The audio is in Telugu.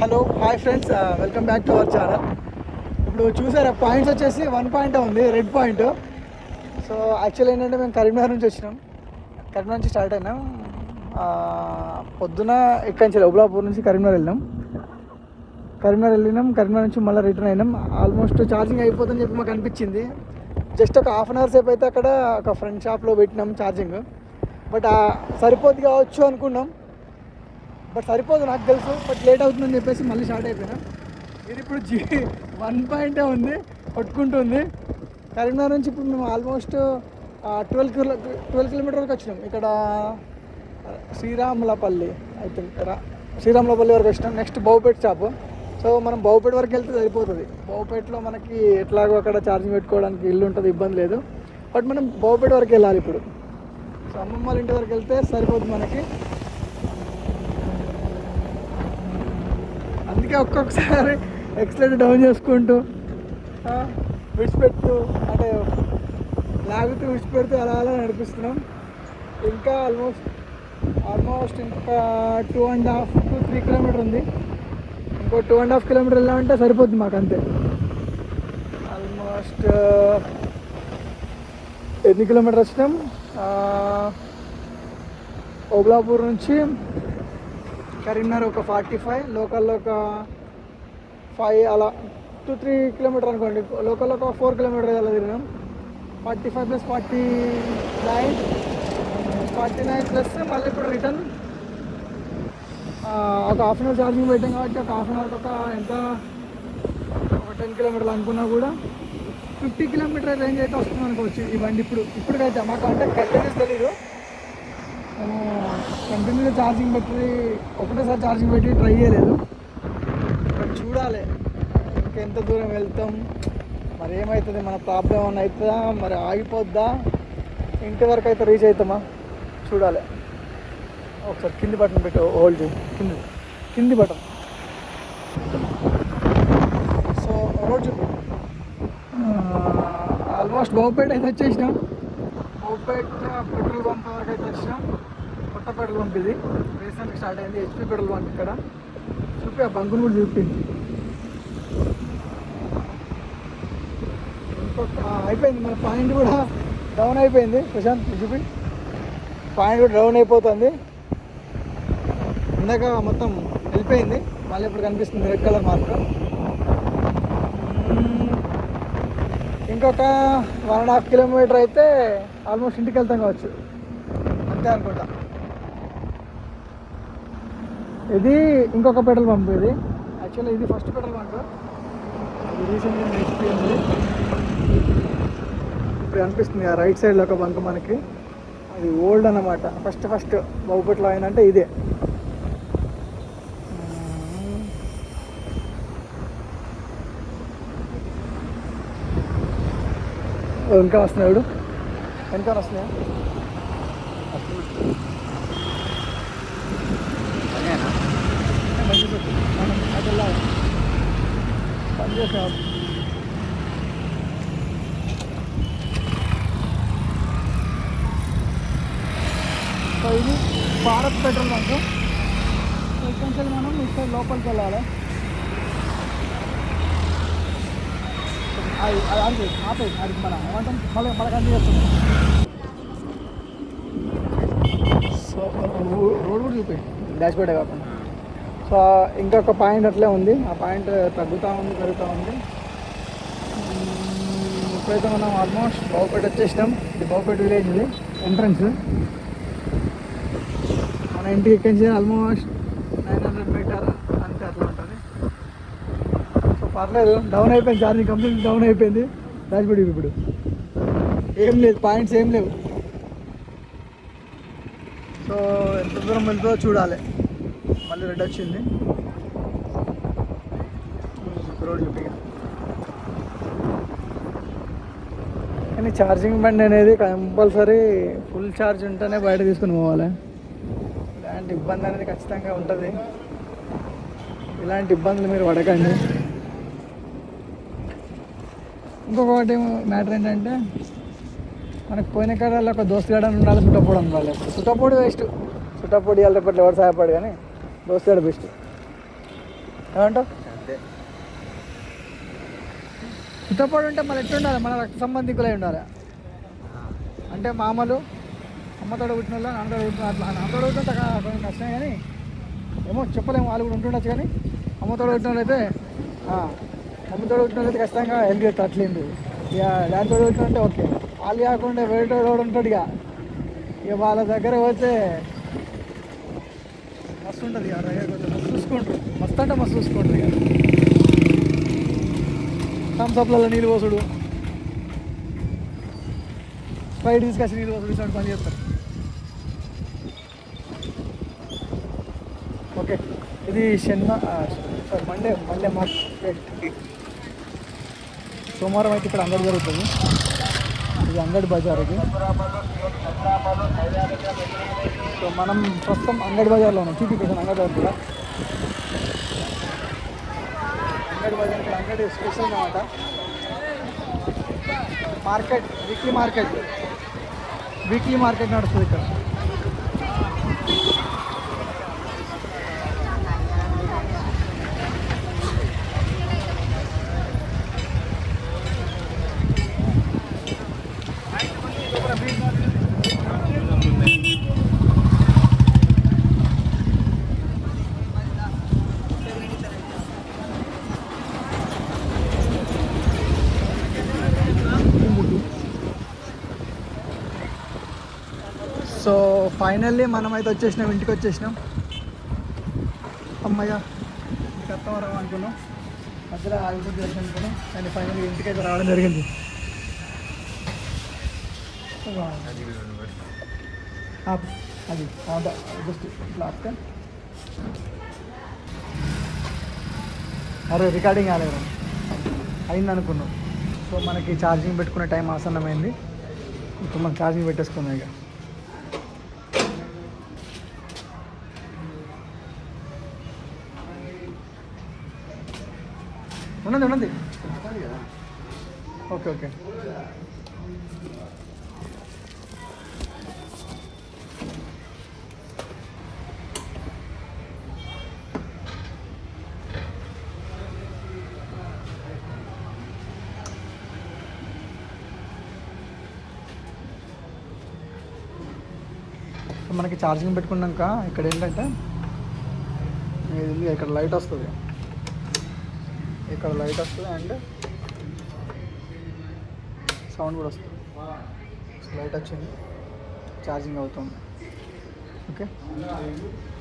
Hello hi friends. Welcome back to our channel. ఇప్పుడు చూసారా పాయింట్స్ వచ్చేసి వన్ పాయింట్ ఉంది రెడ్ పాయింట్. సో యాక్చువల్ ఏంటంటే మేము కరీంనగర్ నుంచి వచ్చినాం. కరీంనగర్ నుంచి స్టార్ట్ అయినాం. పొద్దున ఎక్కడి నుంచి ఉబ్లాపూర్ నుంచి కరీంనగర్ వెళ్ళినాం. కరీంనగర్ వెళ్ళినాం కరీంనగర్ నుంచి మళ్ళీ రిటర్న్ అయినాం. ఆల్మోస్ట్ ఛార్జింగ్ అయిపోతుందని చెప్పి మాకు అనిపించింది. జస్ట్ ఒక హాఫ్ అన్ అవర్ సేపు అయితే అక్కడ ఒక ఫ్రెండ్ షాప్లో పెట్టినాం ఛార్జింగ్. బట్ సరిపోద్ది కావచ్చు అనుకున్నాం. బట్ సరిపోదు నాకు తెలుసు బట్ లేట్ అవుతుందని చెప్పేసి మళ్ళీ స్టార్ట్ అయిపోయినా. ఇది ఇప్పుడు జీ వన్ పాయింటే ఉంది కొట్టుకుంటుంది కరీంనగర్ నుంచి ఇప్పుడు మేము almost twelve kilo twelve kilometer వరకు వచ్చినాం. ఇక్కడ శ్రీరాములపల్లి ఐ థింక్ శ్రీరాములపల్లి వరకు వచ్చినాం. నెక్స్ట్ బౌపేట్ షాప్ సో మనం బౌపేట వరకు వెళ్తే సరిపోతుంది. బౌపేటలో మనకి ఎట్లాగో అక్కడ ఛార్జింగ్ పెట్టుకోవడానికి ఇల్లు ఉంటుంది ఇబ్బంది లేదు. బట్ మనం బౌపేట వరకు వెళ్ళాలి ఇప్పుడు. సో అమ్మమ్మ వాళ్ళ ఇంటి వరకు వెళ్తే సరిపోతుంది మనకి. అందుకే ఒక్కొక్కసారి ఎక్సలెంట్ డౌన్ చేసుకుంటూ ఆ, విడిచిపెడుతూ అంటే లాగుతూ విడిచిపెడుతూ అలా అలా నడిపిస్తున్నాం. ఇంకా ఆల్మోస్ట్ ఆల్మోస్ట్ ఇంకా two and half to three kilometer ఉంది. ఇంకో టూ అండ్ హాఫ్ కిలోమీటర్ వెళ్ళామంటే సరిపోతుంది మాకు అంతే ఆల్మోస్ట్ ఎన్ని కిలోమీటర్ వచ్చినాం? ఓబ్లాపూర్ నుంచి కరీంనగర్ ఒక ఫార్టీ ఫైవ్ లోకల్లో ఒక ఫైవ్ అలా టూ త్రీ కిలోమీటర్ అనుకోండి. లోకల్లో ఒక ఫోర్ కిలోమీటర్ అలా తిరిగినాం forty five plus forty nine forty nine plus మళ్ళీ ఇప్పుడు రిటర్న్ ఒక హాఫ్ అన్ అవర్ ఛార్జింగ్ పెట్టాం కాబట్టి ఒక హాఫ్ అన్ అవర్ ఒక ఎంత? ఒక టెన్ కిలోమీటర్లు అనుకున్నా కూడా ఫిఫ్టీ కిలోమీటర్ రేంజ్ అయితే వస్తుంది అనుకోవచ్చు ఈ బండి ఇప్పుడు. ఇప్పటికైతే మాకు అంటే కంటిన్యూస్ తెలీదు నేను కంటిన్యూగా ఛార్జింగ్ పెట్టి ఒకటేసారి ఛార్జింగ్ పెట్టి ట్రై చేయలేదు. బట్ చూడాలి. ఇంకెంత దూరం వెళ్తాం? మరి ఏమవుతుంది మన ప్రాబ్లం ఏమైనా అవుతుందా మరి ఆగిపోద్దా? ఇంటి వరకు అయితే రీచ్ అవుతామా? చూడాలి. ఒకసారి కింది బటన్ పెట్టి హోల్డ్ చేయి. కింది కింది బటన్. సో రోడ్ చూపు ఆల్మోస్ట్ బహుపేట అయితే వచ్చేసినాం. బహుపేట పెట్రోల్ పంప్ వరకు అయితే వచ్చినాం కొత్త పెట్రోల్ పంప్ ఇది. రీసెంట్గా స్టార్ట్ అయింది. హెచ్పి పెట్రోల్ పంప్ ఇక్కడ. చూపి ఆ బంకును కూడా చూపింది. అయిపోయింది. మన పాయింట్ కూడా డౌన్ అయిపోయింది. ప్రశాంత్ చూపి. పాయింట్ కూడా డౌన్ అయిపోతుంది. ఇందాక మొత్తం వెళ్ళిపోయింది. మళ్ళీ ఇప్పుడు కనిపిస్తుంది రెడ్ కలర్ మాత్రం ఇంకొక వన్ అండ్ హాఫ్ కిలోమీటర్ అయితే ఆల్మోస్ట్ ఇంటికి వెళ్తాం కావచ్చు. అంతే అనుకుంటా. ఇది ఇంకొక పెట్రోల్ పంప్ ఇది. యాక్చువల్లీ ఇది ఫస్ట్ పెట్రోల్ బంక్ ఇది రీసెంట్గా నేర్చుకుంది ఇప్పుడు అనిపిస్తుంది ఆ రైట్ సైడ్లో ఒక బంక్ మనకి. అది ఓల్డ్ అన్నమాట. ఫస్ట్ ఫస్ట్ బహుపట్లో అయిందంటే ఇదే. ఇంకా వస్తున్నాడు. ఇంకా వస్తున్నాయా పని చేసాం సో ఇది భారత్ పెట్రోల్ బంక్ సో ఇక్కడి నుంచి మనం ఇక్కడ లోపలికి వెళ్ళాలి అది అది ఆపేది ఆపేది అది మన ఏమంటాం మళ్ళీ మళ్ళీ కంటిన్యూ చేస్తుంది సో రోడ్ కూడా చూపి డాష్ బోర్డే కాకుండా సో ఇంకొక పాయింట్ అట్లే ఉంది. ఆ పాయింట్ తగ్గుతూ ఉంది పెరుగుతూ ఉంది. ఇప్పుడైతే మనం ఆల్మోస్ట్ బావుపేట వచ్చేసినాం. ఇది బావుపేట విలేజ్ ఇది ఎంట్రన్స్. మన ఇంటికి ఎక్కడి నుంచి ఆల్మోస్ట్ నైన్ హండ్రెడ్ మీటర్ అంతే అట్లా ఉంటుంది సో పర్లేదు డౌన్ అయిపోయింది ఛార్జింగ్ కంప్లీట్ డౌన్ అయిపోయింది. డాష్ ఇప్పుడు. ఏం లేదు పాయింట్స్ ఏం లేవు. సో ఎంత దూరం వెళ్తుందో చూడాలి. మళ్ళీ రెడ్ వచ్చింది. రోడ్ చూపి. కానీ ఛార్జింగ్ బండి అనేది కంపల్సరీ ఫుల్ ఛార్జ్ ఉంటేనే బయట తీసుకుని పోవాలి. ఇలాంటి ఇబ్బంది అనేది ఖచ్చితంగా ఉంటుంది. ఇలాంటి ఇబ్బందులు మీరు పడకండి. ఇంకొకటి మ్యాటర్ ఏంటంటే మనకు పోయిన కాడాల్లో ఒక దోస్తుగాడ ఉండాలి సుట్టపోడు ఉండాలి సుట్టపోడు వేస్ట్. సుట్టపోడు ఇవాళ రేపట్లో ఎవరు సహాయపడు కానీ దోస్తుగాడ బెస్ట్. ఏమంటావు? అంతే. పుట్టపాడు ఉంటే మన ఎట్లుండాలి మన రక్త సంబంధికులై ఉండాలి. అంటే మామలు అమ్మతోడు పుట్టిన వాళ్ళు నాన్నతోడు పుట్టిన అట్లా నాన్నతోడు పుట్టిన తగ్గ- కొంచెం కష్టమే కానీ ఏమో చెప్పలేము వాళ్ళు కూడా ఉంటుండొచ్చు కానీ అమ్మతోడు పుట్టిన వాళ్ళు అయితే అమ్మతోడు పుట్టిన ఖచ్చితంగా హెల్ప్ అట్లేదు ఇక దాంతో పుట్టిన ఓకే. వాళ్ళు కాకుండా వేరేటోడు కూడా ఉంటాడు ఇక. ఇక వాళ్ళ దగ్గర పోతే మస్తు ఉంటుంది ఇక. రయ్య కొంచెం మస్తు చూసుకుంటారు. మస్తు అంటే మస్తు చూసుకుంటారు ఇక. థమ్స్అప్లలో నీళ్ళు పోసుడు. స్ప్రైట్ తీసుకొచ్చి నీళ్ళు పోసుడు. ఇటువంటి పని చేస్తారు. ఓకే. ఇది శనివ సారీ మండే మండే మార్కెట్ సోమవారం అయితే ఇక్కడ అంగడి జరుగుతుంది. ఇది అంగడి బజార్ ఇది. సో మనం ప్రస్తుతం అంగడి బజార్లో ఉన్నాం. చూపించాను అంగడి బజార్ కూడా. అంగడి బజార్ ఇక్కడ అంగడి స్పెషల్ అనమాట market weekly market. Weekly market నడుస్తుంది ఇక్కడ సో ఫైనల్లీ మనం అయితే వచ్చేసినాం ఇంటికి వచ్చేసినాం. అమ్మయ్య రావు అనుకున్నాం. మధ్యలో ఆగిపోతే చేసి అనుకున్నాం. కానీ ఫైనల్లీ ఇంటికి అయితే రావడం జరిగింది. అది జస్ట్ ఇట్లా అరే రికార్డింగ్ కాలేదు అయింది అనుకున్నాం. సో మనకి ఛార్జింగ్ పెట్టుకునే టైం ఆసన్నమైంది. ఇప్పుడు మనం ఛార్జింగ్ పెట్టేసుకున్నాం ఇక. ఉన్నది ఉన్నది. Okay okay. సో మనకి ఛార్జింగ్ పెట్టుకున్నాక ఇక్కడ ఏంటంటే ఇక్కడ లైట్ వస్తుంది. ఇక్కడ లైట్ వస్తుంది అండ్ సౌండ్ కూడా వస్తుంది. లైట్ వచ్చింది. ఛార్జింగ్ అవుతుంది. ఓకే